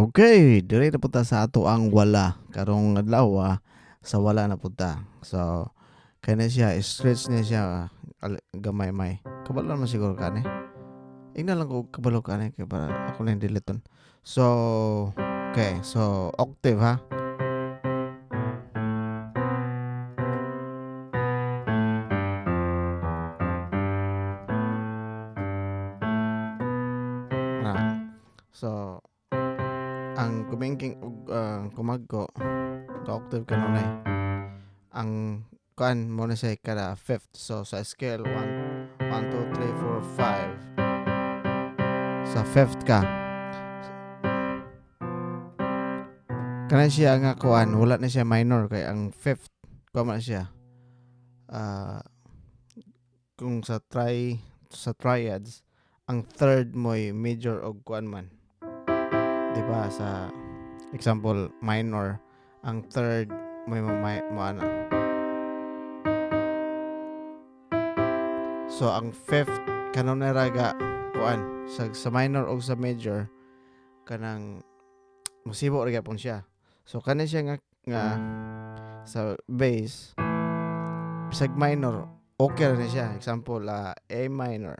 Okay, dire na punta sa ato ang wala. Karong adlaw sa wala na punta. So, kaya na siya, stretch niya siya ah, al- gamay may. Kabalo naman siguro ka ni. Ingna lang ko kabalo ka ni para ako na yung diliton. So, okay. So, octave ha. Ah. So, ang kumingking ug ah, kumagko ka octave kanunay ang kuan mo na siya kada fifth. So sa scale 1 1 2 3 4 5 sa fifth ka. Kana siya nga kuan wala na siya minor kay ang fifth kuan siya. Ah kung sa try sa triads ang third mo'y major og kuan man 'di ba sa example minor ang third may may mo ano. So ang fifth kanon raga kuan sa, sa minor o sa major kanang musibo ra gyapon siya. So kani siya nga nga sa bass bisag minor okay ra na siya. Example ah, A minor.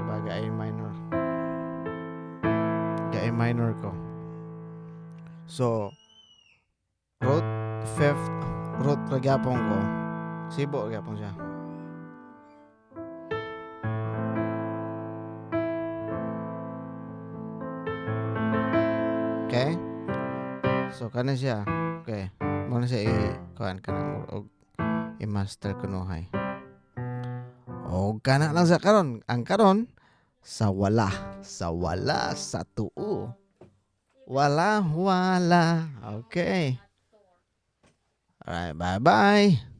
Diba ga A minor A minor ko so root fifth root ra ko sibo gyapon siya Okay? So kana siya. Okay. Mo na siya i kuan kana og i-master kunuhay. O kana lang sa karon. Ang karon sa wala, sa wala, sa tuo. Wala, wala. Okay. Alright, bye-bye.